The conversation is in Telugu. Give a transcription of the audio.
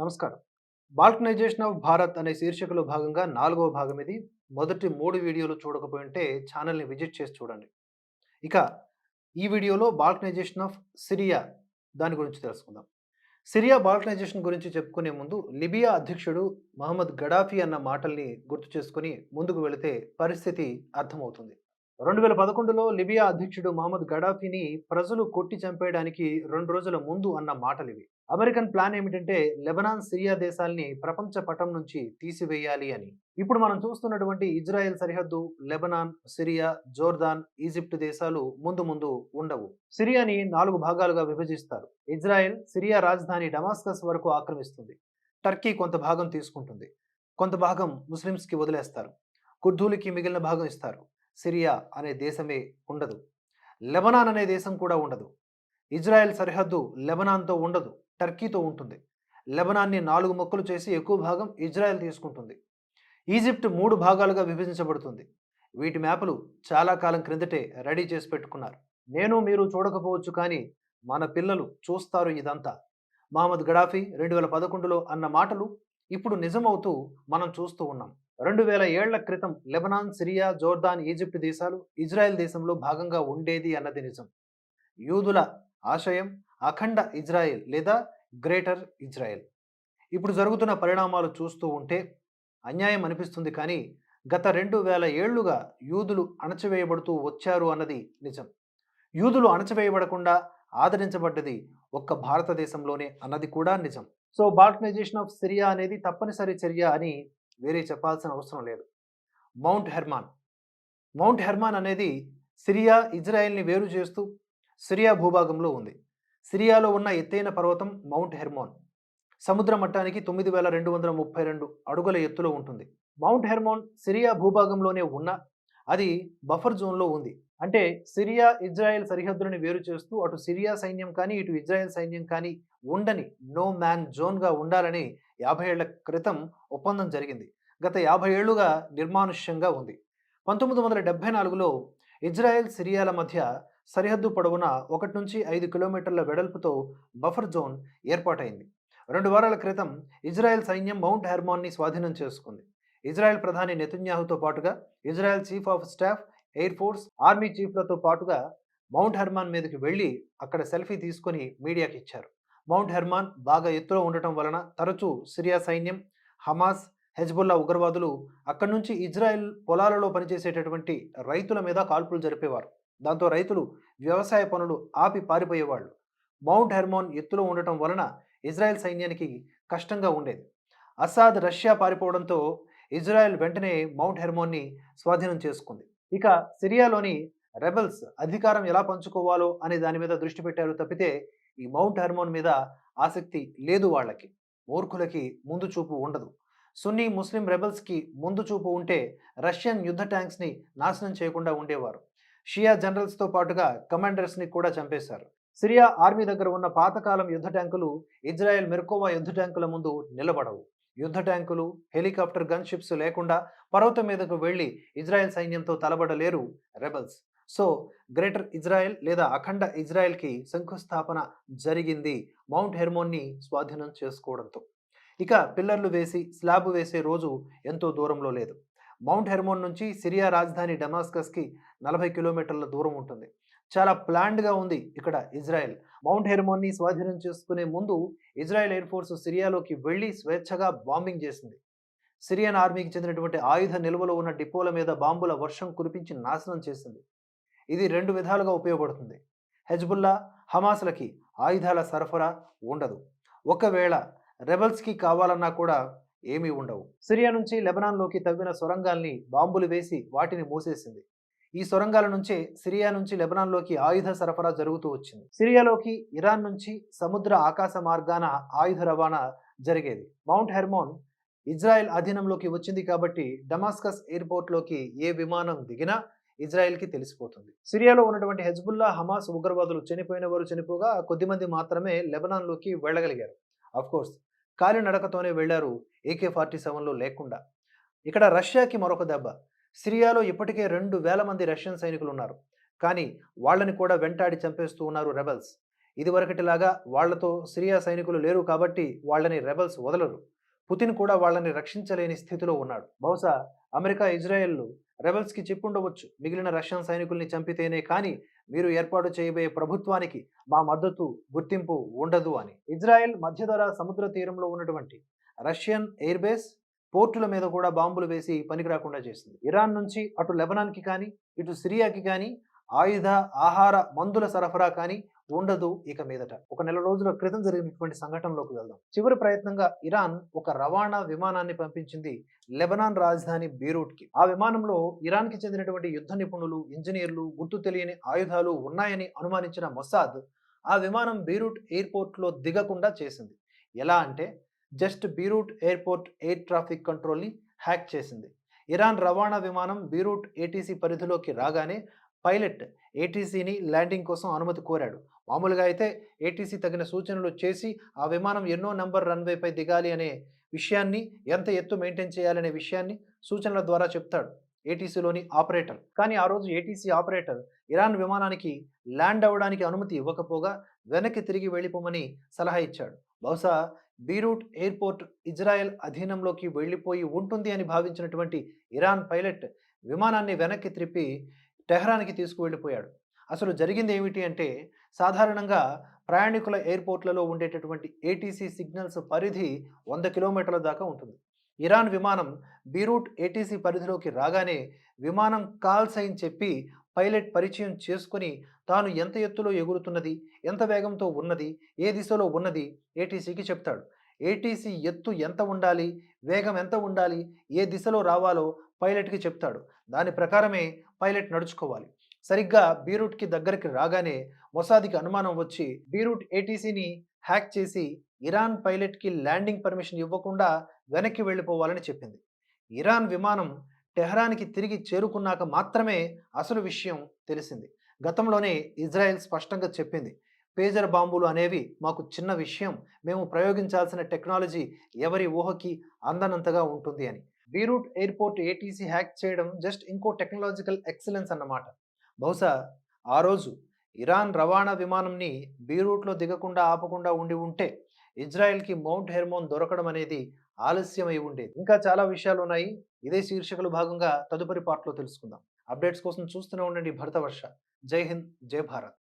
నమస్కారం. బాల్కనైజేషన్ ఆఫ్ భారత్ అనే శీర్షికలో భాగంగా నాలుగవ భాగం ఇది. మొదటి మూడు వీడియోలు చూడకపోయింటే ఛానల్ని విజిట్ చేసి చూడండి. ఇక ఈ వీడియోలో బాల్కనైజేషన్ ఆఫ్ సిరియా దాని గురించి తెలుసుకుందాం. సిరియా బాల్కనైజేషన్ గురించి చెప్పుకునే ముందు లిబియా అధ్యక్షుడు మహమ్మద్ గడాఫీ అన్న మాటల్ని గుర్తు చేసుకుని ముందుకు వెళితే పరిస్థితి అర్థమవుతుంది. రెండు వేల పదకొండులో లిబియా అధ్యక్షుడు మహమ్మద్ గడాఫీని ప్రజలు కొట్టి చంపేయడానికి రెండు రోజుల ముందు అన్న మాటలు ఇవి అమెరికన్ ప్లాన్ ఏమిటంటే లెబనాన్ సిరియా దేశాల్ని ప్రపంచ పటం నుంచి తీసివేయాలి అని. ఇప్పుడు మనం చూస్తున్నటువంటి ఇజ్రాయెల్ సరిహద్దు లెబనాన్ సిరియా జోర్దాన్ ఈజిప్ట్ దేశాలు ముందు ముందు ఉండవు. సిరియాని నాలుగు భాగాలుగా విభజిస్తారు. ఇజ్రాయెల్ సిరియా రాజధాని డమాస్కస్ వరకు ఆక్రమిస్తుంది. టర్కీ కొంత భాగం తీసుకుంటుంది. కొంత భాగం ముస్లిమ్స్కి వదిలేస్తారు. కుర్దూలకి మిగిలిన భాగం ఇస్తారు. సిరియా అనే దేశమే ఉండదు. లెబనాన్ అనే దేశం కూడా ఉండదు. ఇజ్రాయెల్ సరిహద్దు లెబనాన్తో ఉండదు. టర్కీతో ఉంటుంది. లెబనాన్ని నాలుగు మొక్కలు చేసి ఎక్కువ భాగం ఇజ్రాయెల్ తీసుకుంటుంది. ఈజిప్ట్ మూడు భాగాలుగా విభజించబడుతుంది. వీటి మ్యాపులు చాలా కాలం క్రిందటే రెడీ చేసి పెట్టుకున్నారు. నేను మీరు చూడకపోవచ్చు కానీ మన పిల్లలు చూస్తారు ఇదంతా. మహమ్మద్ గడాఫీ రెండు వేల పదకొండులో అన్న మాటలు ఇప్పుడు నిజమవుతూ మనం చూస్తూ ఉన్నాం. రెండు వేల ఏళ్ళ క్రితం లెబనాన్ సిరియా జోర్దాన్ ఈజిప్ట్ దేశాలు ఇజ్రాయెల్ దేశంలో భాగంగా ఉండేది అన్నది నిజం. యూదుల ఆశయం అఖండ ఇజ్రాయెల్ లేదా గ్రేటర్ ఇజ్రాయెల్. ఇప్పుడు జరుగుతున్న పరిణామాలు చూస్తూ ఉంటే అన్యాయం అనిపిస్తుంది కానీ గత రెండు వేల ఏళ్ళుగా యూదులు అణచివేయబడుతూ వచ్చారు అన్నది నిజం. యూదులు అణచివేయబడకుండా ఆదరించబడ్డది ఒక్క భారతదేశంలోనే అన్నది కూడా నిజం. సో బాల్కనైజేషన్ ఆఫ్ సిరియా అనేది తప్పనిసరి చర్య అని వేరే చెప్పాల్సిన అవసరం లేదు. Mount Hermon. మౌంట్ హెర్మాన్ అనేది సిరియా ఇజ్రాయెల్ని వేరు చేస్తూ సిరియా భూభాగంలో ఉంది. సిరియాలో ఉన్న ఎత్తైన పర్వతం మౌంట్ హెర్మోన్. సముద్ర మట్టానికి తొమ్మిది వేల రెండు వందల ముప్పై రెండు అడుగుల ఎత్తులో ఉంటుంది. మౌంట్ హెర్మోన్ సిరియా భూభాగంలోనే ఉన్న అది బఫర్ జోన్లో ఉంది. అంటే సిరియా ఇజ్రాయెల్ సరిహద్దులను వేరు చేస్తూ అటు సిరియా సైన్యం కానీ ఇటు ఇజ్రాయెల్ సైన్యం కానీ ఉండని నో మ్యాన్ జోన్గా ఉండాలని యాభై ఏళ్ళ క్రితం ఒప్పందం జరిగింది. గత యాభై ఏళ్ళుగా నిర్మానుష్యంగా ఉంది. పంతొమ్మిది వందల డెబ్బై నాలుగులో ఇజ్రాయెల్ సిరియాల మధ్య సరిహద్దు పొడవున ఒకటి నుంచి ఐదు కిలోమీటర్ల వెడల్పుతో బఫర్ జోన్ ఏర్పాటైంది. రెండు వారాల క్రితం ఇజ్రాయెల్ సైన్యం మౌంట్ హెర్మాన్ని స్వాధీనం చేసుకుంది. ఇజ్రాయెల్ ప్రధాని నెతన్యాహుతో పాటుగా Israel chief of staff air force army చీఫ్లతో పాటుగా మౌంట్ హెర్మాన్ మీదకి వెళ్ళి అక్కడ సెల్ఫీ తీసుకొని మీడియాకి ఇచ్చారు. మౌంట్ హెర్మాన్ బాగా ఎత్తులో ఉండటం వలన తరచూ సిరియా సైన్యం హమాస్ హెజ్బుల్లా ఉగ్రవాదులు అక్కడి నుంచి ఇజ్రాయెల్ పొలాలలో పనిచేసేటటువంటి రైతుల మీద కాల్పులు జరిపేవారు. దాంతో రైతులు వ్యవసాయ పనులు ఆపి పారిపోయేవాళ్ళు. మౌంట్ హెర్మాన్ ఎత్తులో ఉండటం వలన ఇజ్రాయెల్ సైన్యానికి కష్టంగా ఉండేది. అసాద్ రష్యా పారిపోవడంతో ఇజ్రాయెల్ వెంటనే మౌంట్ హెర్మోన్ని స్వాధీనం చేసుకుంది. ఇక సిరియాలోని రెబల్స్ అధికారం ఎలా పంచుకోవాలో అనే దాని మీద దృష్టి పెట్టారు తప్పితే ఈ మౌంట్ హెర్మోన్ మీద ఆసక్తి లేదు వాళ్ళకి. మూర్ఖులకి ముందు చూపు ఉండదు. సున్నీ ముస్లిం రెబల్స్కి ముందు చూపు ఉంటే రష్యన్ యుద్ధ ట్యాంక్స్ని నాశనం చేయకుండా ఉండేవారు. షియా జనరల్స్తో పాటుగా కమాండర్స్ని కూడా చంపేశారు. సిరియా ఆర్మీ దగ్గర ఉన్న పాతకాలం యుద్ధ ట్యాంకులు ఇజ్రాయెల్ మెర్కోవా యుద్ధ ట్యాంకుల ముందు నిలబడవు. యుద్ధ ట్యాంకులు హెలికాప్టర్ గన్ షిప్స్ లేకుండా పర్వతం మీదకు వెళ్ళి ఇజ్రాయెల్ సైన్యంతో తలబడలేరు రెబల్స్. సో గ్రేటర్ ఇజ్రాయెల్ లేదా అఖండ ఇజ్రాయెల్కి శంకుస్థాపన జరిగింది మౌంట్ హెర్మోన్ని స్వాధీనం చేసుకోవడంతో. ఇక పిల్లర్లు వేసి స్లాబ్ వేసే రోజు ఎంతో దూరంలో లేదు. మౌంట్ హెర్మోన్ నుంచి సిరియా రాజధాని డమాస్కస్కి నలభై కిలోమీటర్ల దూరం ఉంటుంది. చాలా ప్లాన్డ్గా ఉంది ఇక్కడ ఇజ్రాయెల్. మౌంట్ హెర్మోన్ని స్వాధీనం చేసుకునే ముందు ఇజ్రాయెల్ ఎయిర్ ఫోర్స్ సిరియాలోకి వెళ్ళి స్వేచ్ఛగా బాంబింగ్ చేసింది. సిరియన్ ఆర్మీకి చెందినటువంటి ఆయుధ నిల్వలో ఉన్న డిపోల మీద బాంబుల వర్షం కురిపించి నాశనం చేసింది. ఇది రెండు విధాలుగా ఉపయోగపడుతుంది. హెజ్బుల్లా హమాస్లకి ఆయుధాల సరఫరా ఉండదు. ఒకవేళ రెబల్స్కి కావాలన్నా కూడా ఏమీ ఉండవు. సిరియా నుంచి లెబనాన్లోకి తవ్విన సొరంగాల్ని బాంబులు వేసి వాటిని మూసేసింది. ఈ సొరంగాల నుంచే సిరియా నుంచి లెబనాన్లోకి ఆయుధ సరఫరా జరుగుతూ వచ్చింది. సిరియాలోకి ఇరాన్ నుంచి సముద్ర ఆకాశ మార్గాన ఆయుధ రవాణా జరిగేది. మౌంట్ హెర్మోన్ ఇజ్రాయెల్ అధీనంలోకి వచ్చింది కాబట్టి డమాస్కస్ ఎయిర్పోర్ట్లోకి ఏ విమానం దిగినా ఇజ్రాయెల్కి తెలిసిపోతుంది. సిరియాలో ఉన్నటువంటి హెజ్బుల్లా హమాస్ ఉగ్రవాదులు చనిపోయిన వారు చనిపోగా కొద్దిమంది మాత్రమే లెబనాన్లోకి వెళ్ళగలిగారు. కోర్స్ కాలినడకతోనే వెళ్ళారు ఏకే ఫార్టీ సెవెన్లో లేకుండా. ఇక్కడ రష్యాకి మరొక దెబ్బ. సిరియాలో ఇప్పటికే రెండు వేల మంది రష్యన్ సైనికులు ఉన్నారు కానీ వాళ్ళని కూడా వెంటాడి చంపేస్తూ ఉన్నారు రెబల్స్. ఇదివరకటిలాగా వాళ్ళతో సిరియా సైనికులు లేరు కాబట్టి వాళ్ళని రెబల్స్ వదలరు. పుతిన్ కూడా వాళ్ళని రక్షించలేని స్థితిలో ఉన్నాడు. బహుశా అమెరికా ఇజ్రాయెల్ రెబల్స్కి చెప్పుండవచ్చు. మిగిలిన రష్యన్ సైనికుల్ని చంపితేనే కానీ మీరు ఏర్పాటు చేయబోయే ప్రభుత్వానికి మా మద్దతు గుర్తింపు ఉండదు అని. ఇజ్రాయెల్ మధ్యధర సముద్ర తీరంలో ఉన్నటువంటి రష్యన్ ఎయిర్ బేస్ పోర్టుల మీద కూడా బాంబులు వేసి పనికి రాకుండా చేసింది. ఇరాన్ నుంచి అటు లెబనాన్కి కానీ ఇటు సిరియాకి కానీ ఆయుధ ఆహార మందుల సరఫరా కానీ ఉండదు ఇక మీదట. ఒక నెల రోజుల క్రితం జరిగినటువంటి సంఘటనలోకి వెళ్దాం. చివరి ప్రయత్నంగా ఇరాన్ ఒక రవాణా విమానాన్ని పంపించింది లెబనాన్ రాజధాని బీరూట్కి. ఆ విమానంలో ఇరాన్కి చెందినటువంటి యుద్ధ నిపుణులు ఇంజనీర్లు గుర్తు తెలియని ఆయుధాలు ఉన్నాయని అనుమానించిన మొసాద్ ఆ విమానం బీరూట్ ఎయిర్పోర్ట్లో దిగకుండా చేసింది. ఎలా అంటే just Beirut airport air traffic కంట్రోల్ని hack చేసింది. ఇరాన్ రవాణా విమానం బీరూట్ ఏటీసీ పరిధిలోకి రాగానే పైలట్ ఏటీసీని ల్యాండింగ్ కోసం అనుమతి కోరాడు. మామూలుగా అయితే ఏటీసీ తగిన సూచనలు చేసి ఆ విమానం ఎన్నో నంబర్ రన్వేపై దిగాలి అనే విషయాన్ని ఎంత ఎత్తు మెయింటైన్ చేయాలనే విషయాన్ని సూచనల ద్వారా చెప్తాడు ఏటీసీలోని ఆపరేటర్. కానీ ఆ రోజు ఏటీసీ ఆపరేటర్ ఇరాన్ విమానానికి ల్యాండ్ అవ్వడానికి అనుమతి ఇవ్వకపోగా వెనక్కి తిరిగి వెళ్ళిపోమని సలహా ఇచ్చాడు. బహుశా బీరూట్ ఎయిర్పోర్ట్ ఇజ్రాయెల్ అధీనంలోకి వెళ్ళిపోయి ఉంటుంది అని భావించినటువంటి ఇరాన్ పైలట్ విమానాన్ని వెనక్కి త్రిప్పి టెహ్రాన్కి తీసుకువెళ్ళిపోయాడు. అసలు జరిగింది ఏమిటి అంటే సాధారణంగా ప్రయాణికుల ఎయిర్పోర్ట్లలో ఉండేటటువంటి ఏటీసీ సిగ్నల్స్ పరిధి వంద కిలోమీటర్ల దాకా ఉంటుంది. ఇరాన్ విమానం బీరూట్ ఏటీసీ పరిధిలోకి రాగానే విమానం కాల్ సైన్ చెప్పి పైలట్ పరిచయం చేసుకుని తాను ఎంత ఎత్తులో ఎగురుతున్నది ఎంత వేగంతో ఉన్నది ఏ దిశలో ఉన్నది ఏటీసీకి చెప్తాడు. ఏటీసీ ఎత్తు ఎంత ఉండాలి వేగం ఎంత ఉండాలి ఏ దిశలో రావాలో పైలట్కి చెప్తాడు. దాని ప్రకారమే పైలట్ నడుచుకోవాలి. సరిగ్గా బీరూట్కి దగ్గరికి రాగానే మొసాదికి అనుమానం వచ్చి బీరూట్ ఏటీసీని హ్యాక్ చేసి ఇరాన్ పైలట్కి ల్యాండింగ్ పర్మిషన్ ఇవ్వకుండా వెనక్కి వెళ్ళిపోవాలని చెప్పింది. ఇరాన్ విమానం టెహ్రాన్కి తిరిగి చేరుకున్నాక మాత్రమే అసలు విషయం తెలిసింది. గతంలోనే ఇజ్రాయెల్ స్పష్టంగా చెప్పింది పేజర్ బాంబులు అనేవి మాకు చిన్న విషయం మేము ప్రయోగించాల్సిన టెక్నాలజీ ఎవరి ఊహకి అందనంతగా ఉంటుంది అని. బీరూట్ ఎయిర్పోర్ట్ ఏటీసీ హ్యాక్ చేయడం జస్ట్ ఇంకో టెక్నాలజికల్ ఎక్సలెన్స్ అన్నమాట. బహుశా ఆ రోజు ఇరాన్ రవాణా విమానంని బీరూట్లో దిగకుండా ఆపకుండా ఉండి ఉంటే ఇజ్రాయెల్కి మౌంట్ హెర్మోన్ దొరకడం అనేది ఆలస్యమై ఉండేది. ఇంకా చాలా విషయాలు ఉన్నాయి. ఇదే శీర్షికలు భాగంగా తదుపరి పార్ట్లో తెలుసుకుందాం. అప్డేట్స్ కోసం చూస్తూనే ఉండండి భరతవర్ష. జై హింద్ జై భారత్.